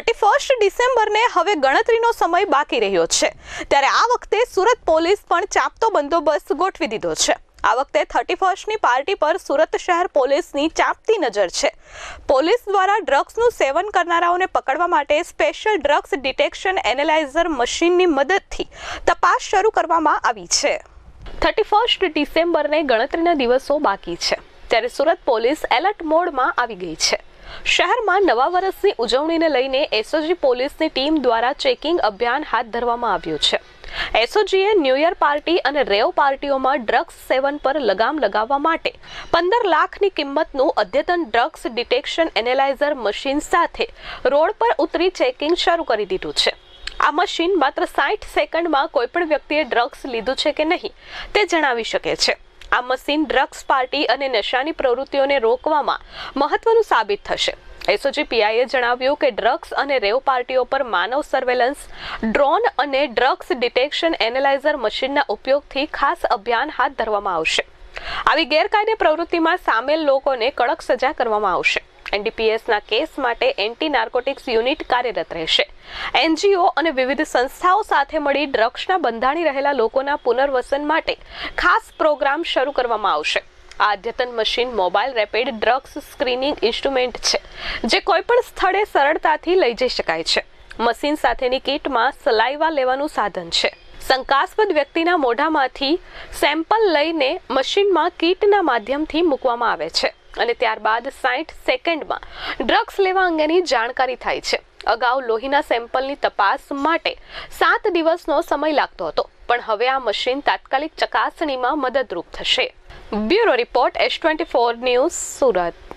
Thirty first ડિસેમ્બરને હવે ગણતરીનો સમય બાકી રહ્યો છે. ત્યારે આ વખતે સુરત પોલીસ પણ ચાપતો બંદોબસ્ત ગોઠવી દીધો છે. આ વખતે થર્ટી ફર્સ્ટની પાર્ટી પર સુરત શહેર પોલીસની ચાંપતી નજર છે. પોલીસ દ્વારા ડ્રગ્સનું સેવન કરનારાઓને પકડવા માટે સ્પેશિયલ ડ્રગ્સ ડિટેક્શન એનાલાઇઝર મશીનની મદદથી તપાસ શરૂ કરવામાં આવી છે. થર્ટી ફર્સ્ટ ડિસેમ્બરને ગણતરીના દિવસો બાકી છે. ત્યારે સુરત પોલીસ એલર્ટ મોડમાં આવી ગઈ છે. શહેરમાં નવા વર્ષની ઉજવણીને લઈને એસઓજી પોલીસની ટીમ દ્વારા ચેકિંગ અભિયાન હાથ ધરવામાં આવ્યું છે. એસઓજીએ ન્યૂ યર પાર્ટી અને રેવ પાર્ટીઓમાં ડ્રગ્સ સેવન પર લગામ લગાવવા માટે પંદર લાખની કિંમતનું અદ્યતન ડ્રગ્સ ડિટેક્શન એનાલાઇઝર મશીન સાથે રોડ પર ઉતરી ચેકિંગ શરૂ કરી દીધું છે. આ મશીન માત્ર સાઠ સેકન્ડમાં કોઈપણ વ્યક્તિએ ડ્રગ્સ લીધું છે કે નહીં તે જણાવી શકે છે. આ મશીન ડ્રગ્સ પાર્ટી અને નશાની પ્રવૃત્તિઓને રોકવામાં મહત્વનું સાબિત થશે. એસઓજી પીઆઈએ જણાવ્યું કે ડ્રગ્સ અને રેવ પાર્ટીઓ પર માનવ સર્વેલન્સ, ડ્રોન અને ડ્રગ્સ ડિટેક્શન એનાલાઇઝર મશીનના ઉપયોગથી ખાસ અભિયાન હાથ ધરવામાં આવશે. આવી ગેરકાયદે પ્રવૃત્તિમાં સામેલ લોકોને કડક સજા કરવામાં આવશે. એનડીપીએસના કેસ માટે એન્ટી નાર્કોટિક્સ યુનિટ કાર્યરત રહેશે. એનજીઓ અને વિવિધ સંસ્થાઓ સાથે મળી ડ્રગ્સના બંધાણી રહેલા લોકોના પુનર્વસન માટે ખાસ પ્રોગ્રામ શરૂ કરવામાં આવશે. આ અદ્યતન machine mobile rapid drugs screening instrument છે, જે કોઈપણ સ્થળે સરળતાથી લઈ જઈ શકાય છે. મશીન સાથેની કીટમાં સલાઈવા લેવાનું સાધન છે. શંકાસ્પદ વ્યક્તિના મોઢામાંથી સેમ્પલ લઈને મશીનમાં કીટના માધ્યમથી મૂકવામાં આવે છે. અને ત્યારબાદ સાઠ સેકન્ડમાં ડ્રગ્સ લેવા અંગેની જાણકારી થાય છે. અગાઉ લોહીના સેમ્પલની તપાસ માટે સાત દિવસનો સમય લાગતો હતો, પણ હવે આ મશીન તાત્કાલિક ચકાસણીમાં મદદરૂપ થશે. Bureau report S twenty four news Surat.